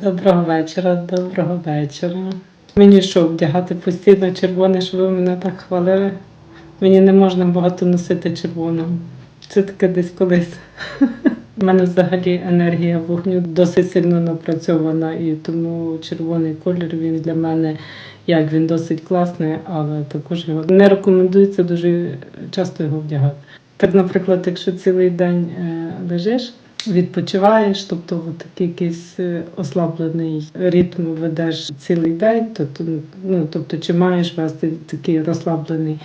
Доброго вечора, доброго вечора. Мені що, вдягати постійно червоне, щоб ви мене так хвалили? Мені не можна багато носити червоного. Це таке десь колись. У мене взагалі енергія вогню досить сильно напрацьована, і тому червоний колір він для мене як він досить класний, але також його не рекомендується дуже часто його вдягати. Так, наприклад, якщо цілий день е, лежиш, відпочиваєш, тобто такий якийсь е, ослаблений ритм ведеш цілий день, то, то, ну, тобто, чи маєш вести такий розслаблений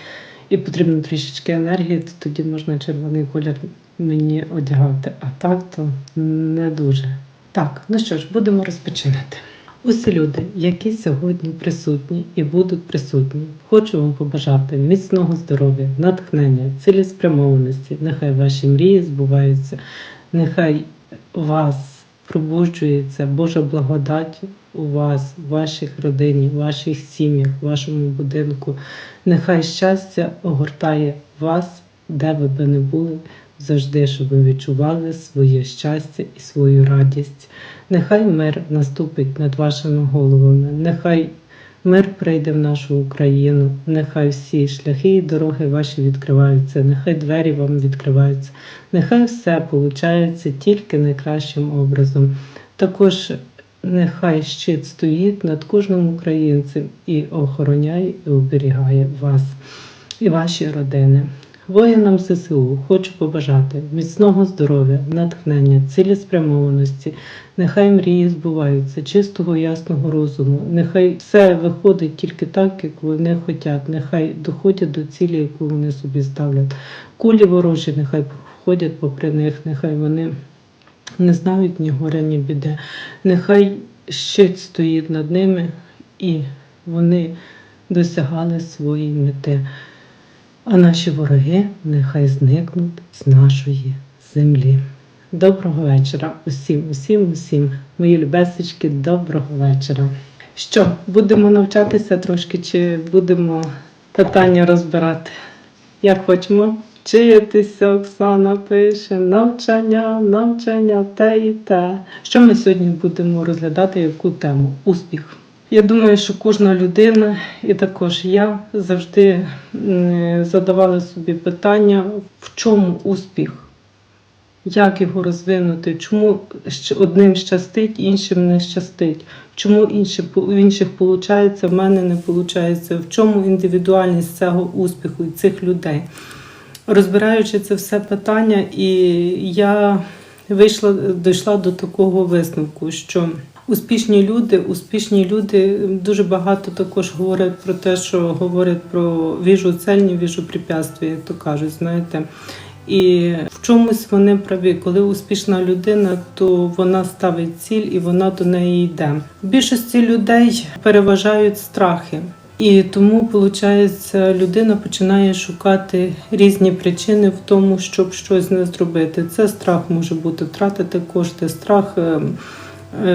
і потрібно трішечки енергії, то тоді можна червоний колір мені одягати. А так то не дуже. Так, ну що ж, будемо розпочинати. Усі люди, які сьогодні присутні і будуть присутні, хочу вам побажати міцного здоров'я, натхнення, цілеспрямованості. Нехай ваші мрії збуваються, нехай вас пробуджується Божа благодать у вас, в ваших родині, в ваших сім'ях, в вашому будинку. Нехай щастя огортає вас, де ви би не були, завжди, щоб ви відчували своє щастя і свою радість. Нехай мир наступить над вашими головами, нехай мир прийде в нашу Україну, нехай всі шляхи і дороги ваші відкриваються, нехай двері вам відкриваються, нехай все виходить тільки найкращим образом. Також нехай щит стоїть над кожним українцем і охороняє і оберігає вас і ваші родини. Воїнам ЗСУ хочу побажати міцного здоров'я, натхнення, цілеспрямованості. Нехай мрії збуваються, чистого ясного розуму. Нехай все виходить тільки так, як вони хочуть. Нехай доходять до цілі, яку вони собі ставлять. Кулі ворожі, нехай ходять попри них, нехай вони не знають ні горя, ні біди. Нехай щит стоїть над ними, і вони досягали своєї мети. А наші вороги нехай зникнуть з нашої землі. Доброго вечора усім, усім, усім, мої любесечки, доброго вечора. Що, будемо навчатися трошки, чи будемо питання розбирати? Як хочемо? Вчитися, Оксана пише, навчання, навчання, те і те. Що ми сьогодні будемо розглядати, яку тему? Успіх. Я думаю, що кожна людина, і також я завжди задавала собі питання, в чому успіх, як його розвинути, чому одним щастить, іншим не щастить, чому інші, у інших виходить, в мене не виходить, в чому індивідуальність цього успіху і цих людей. Розбираючи це все питання, і я вийшла, дійшла до такого висновку, що успішні люди, успішні люди дуже багато також говорять про те, що говорять про віжу цельні, віжу препятствия, як то кажуть, знаєте. І в чомусь вони праві, коли успішна людина, то вона ставить ціль і вона до неї йде. В більшості людей переважають страхи. І тому, виходить, людина починає шукати різні причини в тому, щоб щось не зробити. Це страх може бути втратити кошти, страх, е, е,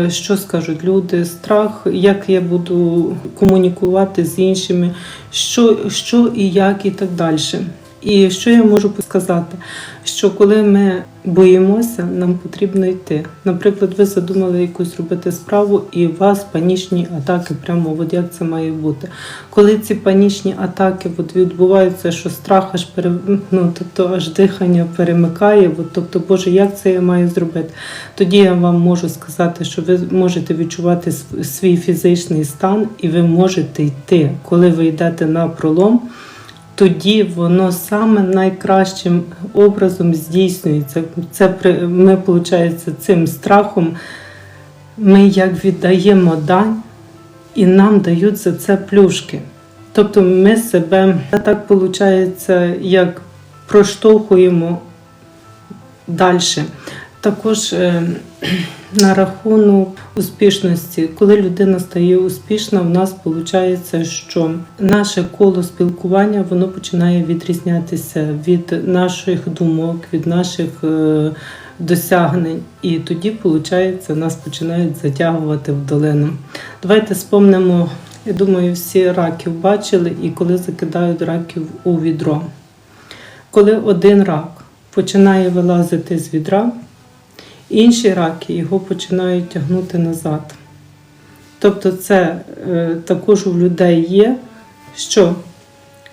що скажуть люди, страх, як я буду комунікувати з іншими, що, що і як, і так далі. І що я можу сказати? Що коли ми боїмося, нам потрібно йти. Наприклад, ви задумали якусь робити справу, і у вас панічні атаки, прямо от як це має бути. Коли ці панічні атаки от відбуваються, що страх аж пере, ну, тобто аж дихання перемикає, от, тобто, Боже, як це я маю зробити? Тоді я вам можу сказати, що ви можете відчувати св- свій фізичний стан, і ви можете йти, коли ви йдете на пролом тоді воно саме найкращим образом здійснюється. Це ми, виходить, цим страхом ми як віддаємо дань, і нам дають за це плюшки. Тобто ми себе так виходить, як проштовхуємо далі. Також е, на рахунок успішності, коли людина стає успішна, в нас виходить, що наше коло спілкування воно починає відрізнятися від наших думок, від наших е, досягнень. І тоді, виходить, нас починають затягувати в долину. Давайте спомнимо, я думаю, всі раків бачили, і коли закидають раків у відро. Коли один рак починає вилазити з відра, інші раки його починають тягнути назад. Тобто, це е, також у людей є, що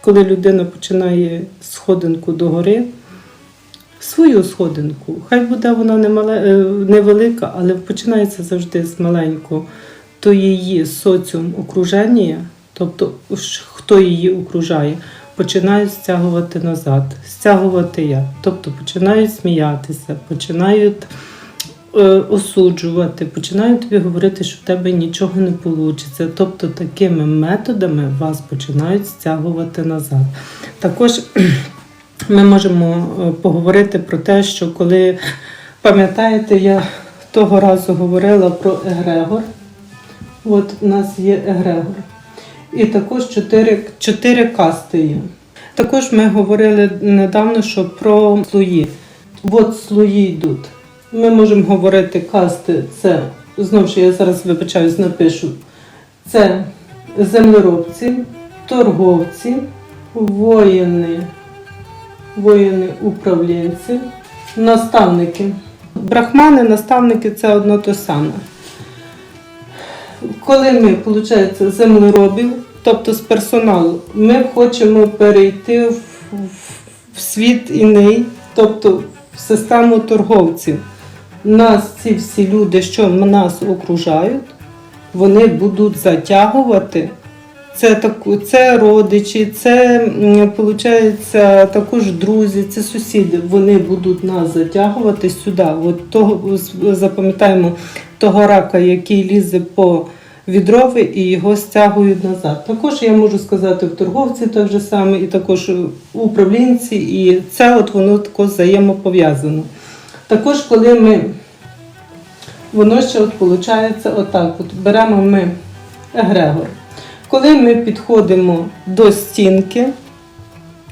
коли людина починає сходинку догори, свою сходинку, хай буде вона е, невелика, але починається завжди з маленького, то її соціум окруження, тобто хто її окружає, починають стягувати назад. Стягувати як? Тобто починають сміятися, починають осуджувати, починають тобі говорити, що в тебе нічого не вийде. Тобто такими методами вас починають стягувати назад. Також ми можемо е, поговорити про те, що коли пам'ятаєте, я того разу говорила про егрегор. От у нас є егрегор. І також чотири, чотири касти є. Також ми говорили недавно, що про слої. От слої йдуть. Ми можемо говорити касти, це знову ж я зараз вибачаюсь, напишу. Це землеробці, торговці, воїни, воїни-управлінці, наставники. Брахмани, наставники це одно те саме. Коли ми, виходить, землеробів, тобто з персоналу, ми хочемо перейти в, в, в світ іний, тобто в систему торговців. Нас ці всі люди, що нас окружають, вони будуть затягувати. Це, так, це родичі, це виходить, також друзі, це сусіди. Вони будуть нас затягувати сюди. От того запам'ятаємо того рака, який лізе по відрові і його стягують назад. Також я можу сказати в торговці те ж саме, і також у управлінці, і це от воно тако взаємопов'язано. Також, коли ми воно ще от виходить отак. От беремо ми егрегор. Коли ми підходимо до стінки,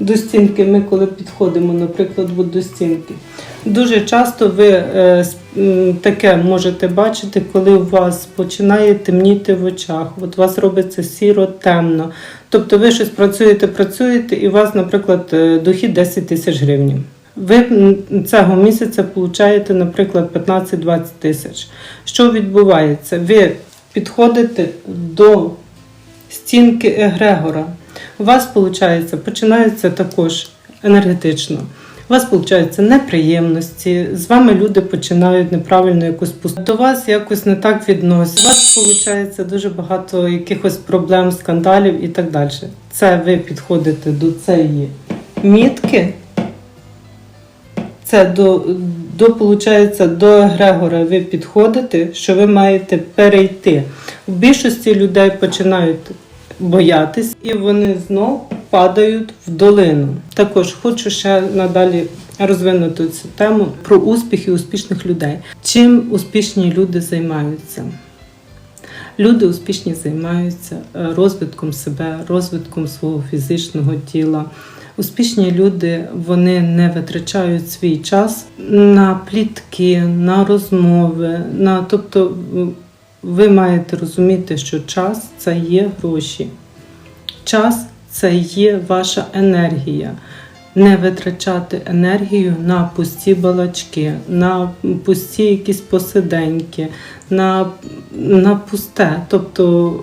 до стінки, ми коли підходимо, наприклад, до стінки, дуже часто ви е, таке можете бачити, коли у вас починає темніти в очах, от у вас робиться сіро темно. Тобто ви щось працюєте, працюєте, і у вас, наприклад, е, дохід 10 тисяч гривень. Ви цього місяця получаєте, наприклад, 15-20 тисяч. Що відбувається? Ви підходите до стінки егрегора. У вас, виходить, починається також енергетично. У вас, виходить, неприємності, з вами люди починають неправильно якусь пустити. До вас якось не так відносять. У вас, виходить, дуже багато якихось проблем, скандалів і так далі. Це ви підходите до цієї мітки. Це до, до, получається, до егрегора ви підходите, що ви маєте перейти. В більшості людей починають боятись, і вони знов падають в долину. Також хочу ще надалі розвинути цю тему про успіх і успішних людей. Чим успішні люди займаються? Люди успішні займаються е, розвитком себе, розвитком свого фізичного тіла. Успішні люди вони не витрачають свій час на плітки, на розмови. На, тобто ви маєте розуміти, що час це є гроші. Час це є ваша енергія. Не витрачати енергію на пусті балачки, на пусті якісь посиденьки, на, на пусте. Тобто,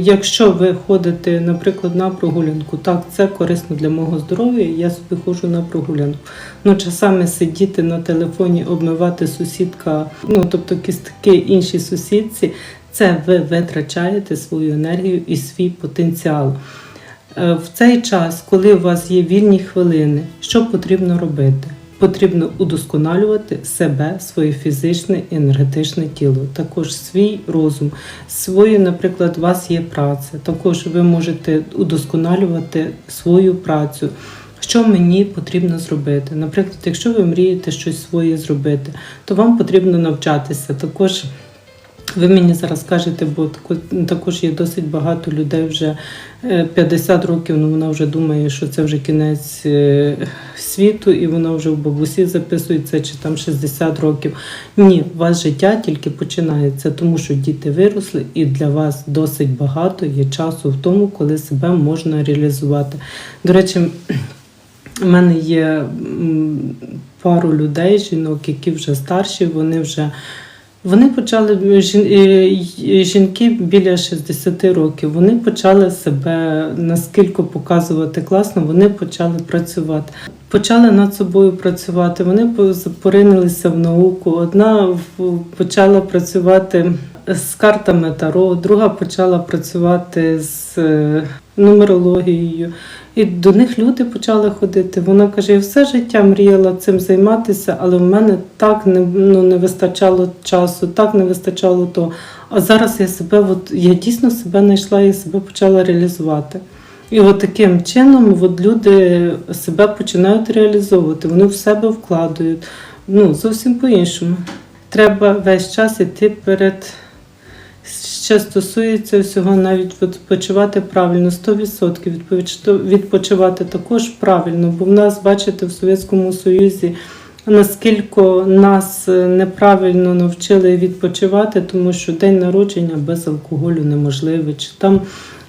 якщо ви ходите, наприклад, на прогулянку, так, це корисно для мого здоров'я, я собі ходжу на прогулянку. Ну, часами сидіти на телефоні, обмивати сусідка, ну тобто кістки іншій сусідці, це ви витрачаєте свою енергію і свій потенціал. Е, В цей час, коли у вас є вільні хвилини, що потрібно робити? Потрібно удосконалювати себе, своє фізичне і енергетичне тіло, також свій розум, свою, наприклад, у вас є праця. Також ви можете удосконалювати свою працю. Що мені потрібно зробити? Наприклад, якщо ви мрієте щось своє зробити, то вам потрібно навчатися. Також ви мені зараз кажете, бо також є досить багато людей вже е, 50 років, ну вона вже думає, що це вже кінець е, світу, і вона вже в бабусі записується, чи там 60 років. Ні, у вас життя тільки починається, тому що діти виросли, і для вас досить багато є часу в тому, коли себе можна реалізувати. До речі, у мене є пару людей, жінок, які вже старші, вони вже Вони почали жін- е, жінки біля 60 років. Вони почали себе наскільки показувати класно, вони почали працювати. Почали над собою працювати. Вони поринилися в науку. Одна почала працювати з картами Таро, друга почала працювати з е, нумерологією. І до них люди почали ходити. Вона каже: я все життя мріяла цим займатися, але в мене так не, ну, не вистачало часу, так не вистачало того. А зараз я себе, от, я дійсно себе знайшла і себе почала реалізувати. І от таким чином от люди себе починають реалізовувати, вони в себе вкладають. Ну, зовсім по-іншому. Треба весь час іти перед. Що стосується всього, навіть відпочивати правильно, 100% відповідь- відпочивати також правильно, бо в нас, бачите, в Совєтському Союзі наскільки нас е, неправильно навчили відпочивати, тому що день народження без алкоголю неможливий. Чи там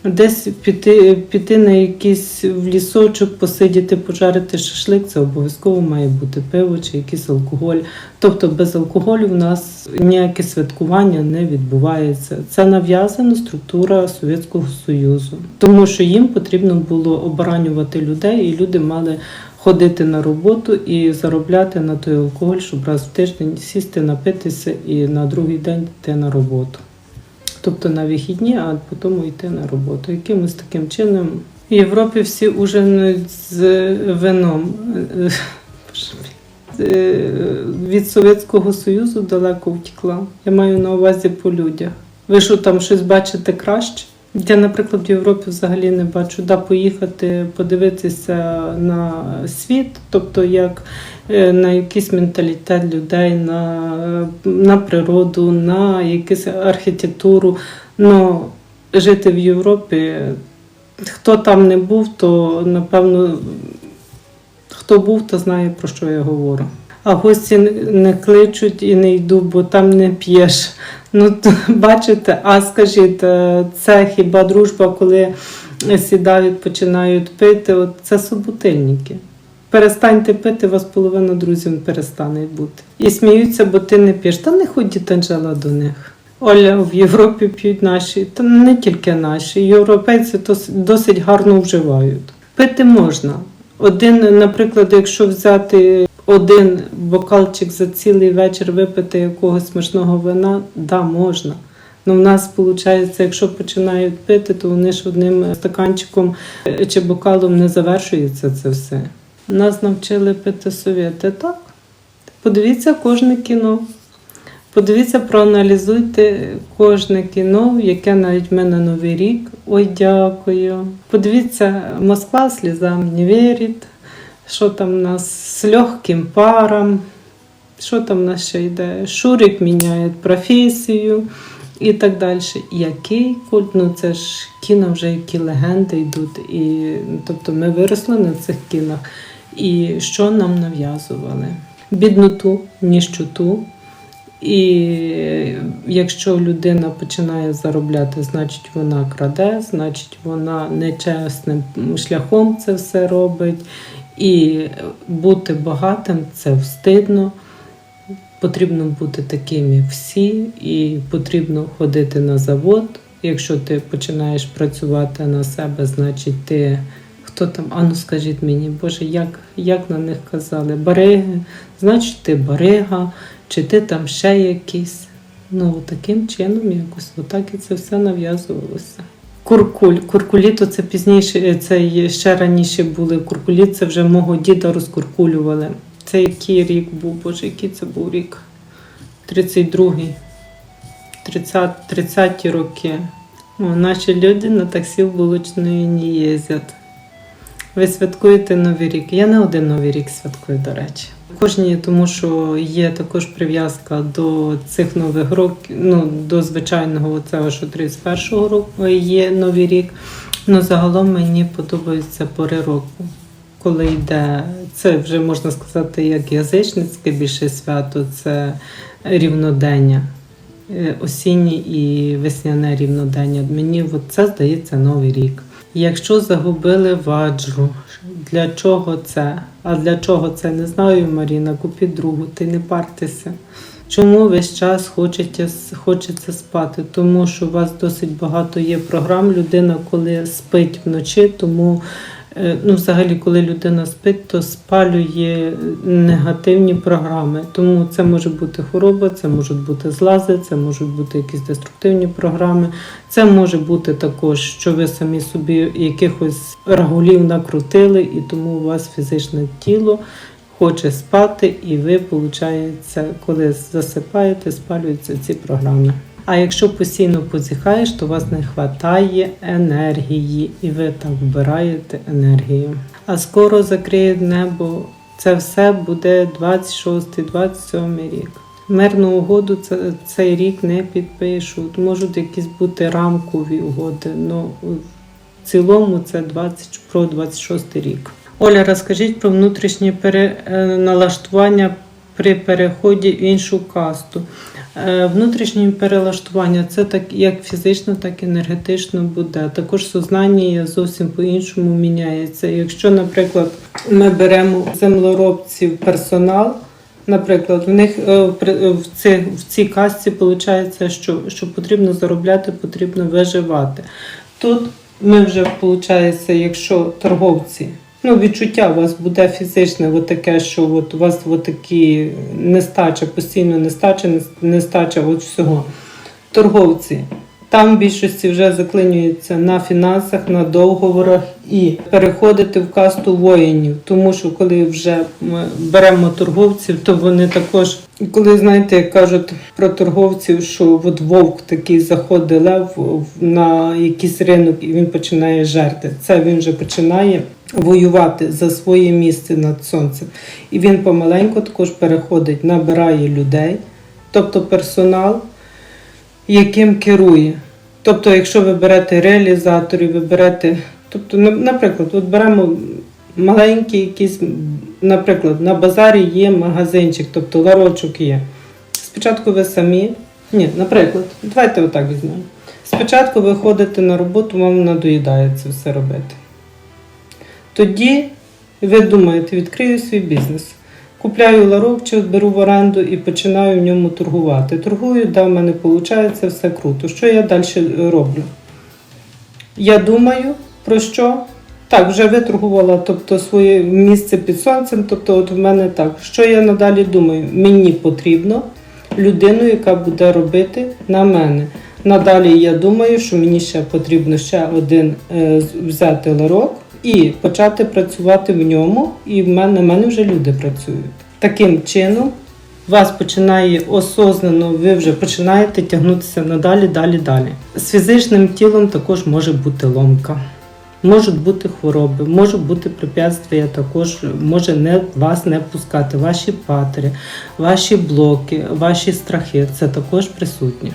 десь піти, піти на якийсь в лісочок, посидіти, пожарити шашлик, це обов'язково має бути пиво чи якийсь алкоголь. Тобто без алкоголю в нас ніяке святкування не відбувається. Це нав'язана структура Совєтського Союзу, тому що їм потрібно було оборонювати людей, і люди мали ходити на роботу і заробляти на той алкоголь, щоб раз в тиждень сісти, напитися і на другий день йти на роботу. Тобто на вихідні, а потім йти на роботу. Якимось таким чином. В Європі всі ужинують з вином. Е, Від Совєтського Союзу далеко втекла. Я маю на увазі по людях. Ви що там щось бачите краще? Я, наприклад, в Європі взагалі не бачу, да, поїхати, подивитися на світ, тобто як е, на якийсь менталітет людей, на, на природу, на якусь архітектуру. Ну, жити в Європі, хто там не був, то напевно хто був, то знає про що я говорю. А гості не кличуть і не йду, бо там не п'єш. Ну, то, бачите, а скажіть, е, це хіба дружба, коли сідають, починають пити, от це суботильники. Перестаньте пити, вас половина друзів перестане бути. І сміються, бо ти не п'єш. Та не ходіть, Анжела, до них. Оля, в Європі п'ють наші, та не тільки наші. Європейці то досить гарно вживають. Пити можна. Один, наприклад, якщо взяти один бокалчик за цілий вечір випити якогось смачного вина, да, можна. Ну, в нас виходить, якщо починають пити, то вони ж одним стаканчиком е, чи бокалом не завершується це все. Нас навчили пити совєти, так. Подивіться кожне кіно. Подивіться, проаналізуйте кожне кіно, яке навіть в мене Новий рік. Ой, дякую. Подивіться, Москва слізам не вірить. Що там у нас з легким паром, що там у нас ще йде? Шурик міняє професію і так далі. Який культ? Ну це ж кіно вже які легенди йдуть. І, тобто ми виросли на цих кінах. І що нам нав'язували? Бідноту, ніщоту. І якщо людина починає заробляти, значить вона краде, значить вона нечесним шляхом це все робить. І бути багатим це встидно. Потрібно бути таким, як всі, і потрібно ходити на завод. Якщо ти починаєш працювати на себе, значить ти хто там, а ну скажіть мені, Боже, як, як на них казали? Бариги, значить ти барига, чи ти там ще якийсь. Ну, таким чином якось отак і це все нав'язувалося. Куркуль. Куркуліто це пізніше, це ще раніше були. Куркулі це вже мого діда розкуркулювали. Це який рік був, боже, який це був рік? 32-й, 30, 30-ті роки. О, наші люди на таксі в Булочної не їздять. Ви святкуєте Новий рік. Я не один Новий рік святкую, до речі. Кожній, тому що є також прив'язка до цих нових років, ну до звичайного цього, що 31-го року є Новий рік. Ну загалом мені подобаються пори року, коли йде це вже можна сказати як язичницьке більше свято, це рівнодення. Е, Осіннє і весняне рівнодення. Мені от це здається новий рік. Якщо загубили ваджру, для чого це? А для чого це? Не знаю, Маріна, купіть другу, ти не партеся. Чому весь час хочеться, хочеться спати? Тому що у вас досить багато є програм. Людина, коли спить вночі, тому ну, взагалі, коли людина спить, то спалює негативні програми. Тому це може бути хвороба, це можуть бути злази, це можуть бути якісь деструктивні програми. Це може бути також, що ви самі собі якихось рагулів накрутили, і тому у вас фізичне тіло хоче спати, і ви, виходить, коли засипаєте, спалюються ці програми. А якщо постійно позіхаєш, то у вас не вистачає енергії, і ви так вбираєте енергію. А скоро закриє небо. Це все буде 26-27 рік. Мирну угоду це, цей рік не підпишуть. Можуть якісь бути рамкові угоди. Ну в цілому це 20, про 26 рік. Оля, розкажіть про внутрішнє переналаштування при переході в іншу касту. Е, Внутрішнє перелаштування це так як фізично, так і енергетично буде. Також сознання зовсім по-іншому міняється. Якщо, наприклад, ми беремо землеробців персонал, наприклад, в них е, в цій, в цій касті виходить, що, що потрібно заробляти, потрібно виживати. Тут ми вже виходить, якщо торговці. Ну, відчуття у вас буде фізичне, от таке, що от у вас такі нестача, постійно нестача, нестача от всього. Торговці. Там в більшості вже заклинюються на фінансах, на договорах і переходити в касту воїнів. Тому що коли вже ми беремо торговців, то вони також, коли знаєте, як кажуть про торговців, що от вовк такий заходить лев на якийсь ринок і він починає жерти. Це він вже починає воювати за своє місце над сонцем. І він помаленьку також переходить, набирає людей, тобто персонал яким керує. Тобто, якщо ви берете реалізаторів, ви берете, тобто, наприклад, от беремо маленький якийсь, наприклад, на базарі є магазинчик, тобто ларочок є. Спочатку ви самі, ні, наприклад, давайте отак візьмемо. Спочатку ви ходите на роботу, вам надоїдає це все робити. Тоді ви думаєте, відкрию свій бізнес. Купляю ларок чи беру в оренду і починаю в ньому торгувати. Торгую, да, в мене виходить, все круто. Що я далі роблю? Я думаю, про що? Так, вже виторгувала тобто, своє місце під сонцем. Тобто, от в мене так. Що я надалі думаю? Мені потрібно людину, яка буде робити на мене. Надалі я думаю, що мені ще потрібно ще один е, взяти ларок і почати працювати в ньому. І на мене вже люди працюють. Таким чином, вас починає осознано, ви вже починаєте тягнутися надалі, далі, далі. З фізичним тілом також може бути ломка. Можуть бути хвороби, можуть бути препятствия, також може не вас не пускати. Ваші патери, ваші блоки, ваші страхи це також присутні.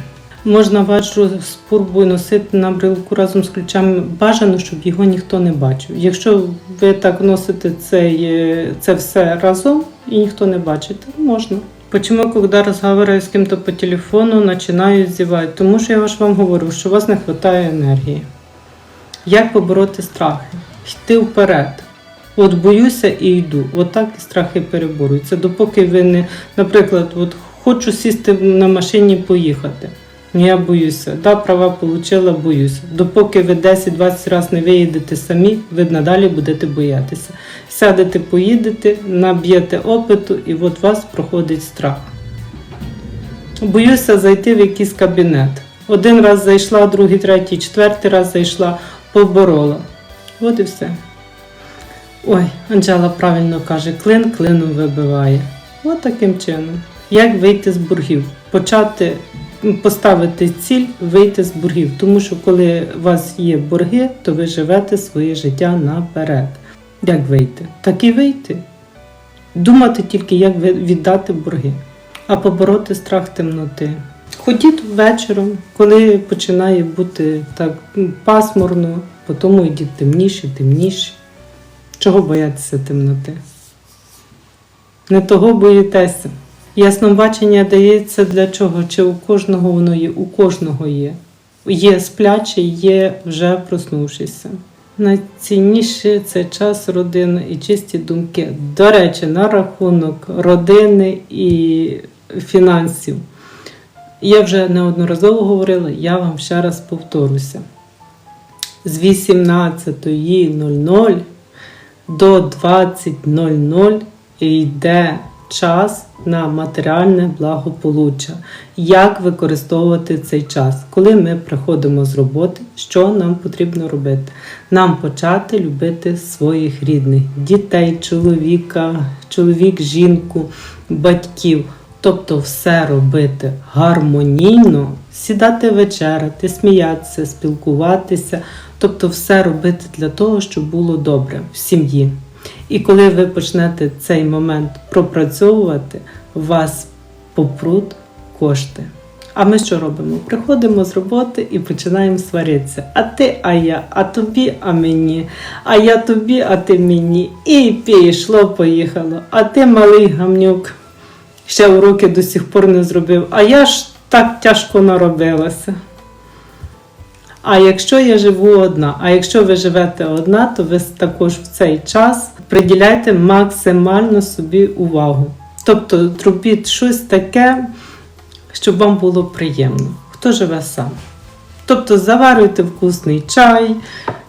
Можна вашу спурбу носити на брелку разом з ключами. Бажано, щоб його ніхто не бачив. Якщо ви так носите цей, е, це все разом і ніхто не бачить, то можна. Почему, когда разговариваю с кем-то по телефону, начинаю зевать? Тому що я ж вам говорю, що у вас не вистачає енергії. Як побороти страхи? Йти вперед. От боюся і йду. От так і страхи переборюються. Допоки ви не, наприклад, от хочу сісти на машині і поїхати. Ну, Я боюся. Да, права отримала, боюся. Допоки ви 10-20 разів не виїдете самі, ви надалі будете боятися. Сядете, поїдете, наб'єте опиту, і от вас проходить страх. Боюся зайти в якийсь кабінет. Один раз зайшла, другий, третій, четвертий раз зайшла, поборола. От і все. Ой, Анжела правильно каже, клин клином вибиває. От таким чином. Як вийти з боргів? Почати поставити ціль вийти з боргів. Тому що коли у вас є борги, то ви живете своє життя наперед. Як вийти? Так і вийти. Думати тільки, як віддати борги, а побороти страх темноти. Ходіть вечором, коли починає бути так м, пасмурно, потім йдіть темніше, темніше. Чого боятися темноти? Не того боїтеся. Яснобачення дається для чого? Чи у кожного воно є? У кожного є. Є сплячий, є вже проснувшися. Найцінніше це час родини і чисті думки. До речі, на рахунок родини і фінансів. Я вже неодноразово говорила, я вам ще раз повторюся. З 18.00 до 20.00 йде час на матеріальне благополуччя. Як використовувати цей час? Коли ми приходимо з роботи, що нам потрібно робити? Нам почати любити своїх рідних дітей, чоловіка, чоловік, жінку, батьків. Тобто все робити гармонійно, сідати вечеряти, сміятися, спілкуватися, тобто все робити для того, щоб було добре в сім'ї. І коли ви почнете цей момент пропрацьовувати, вас попруть кошти. А ми що робимо? Приходимо з роботи і починаємо сваритися. А ти, а я, а тобі, а мені, а я тобі, а ти мені. І пішло, поїхало. А ти малий гамнюк ще уроки до сих пор не зробив. А я ж так тяжко наробилася. А якщо я живу одна, а якщо ви живете одна, то ви також в цей час приділяйте максимально собі увагу. Тобто робіть щось таке, щоб вам було приємно. Хто живе сам? Тобто заварюйте вкусний чай,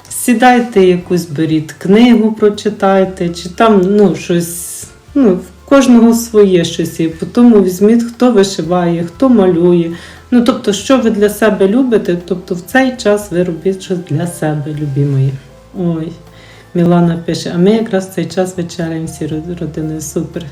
сідайте якусь беріть книгу, прочитайте, чи там ну, щось. Ну, в кожного своє щось є. По тому візьміть, хто вишиває, хто малює. Ну, тобто, що ви для себе любите, тобто в цей час ви робіть щось для себе, любі мої. Ой, Мілана пише, а ми якраз в цей час вечеряємо всі родини. Супер.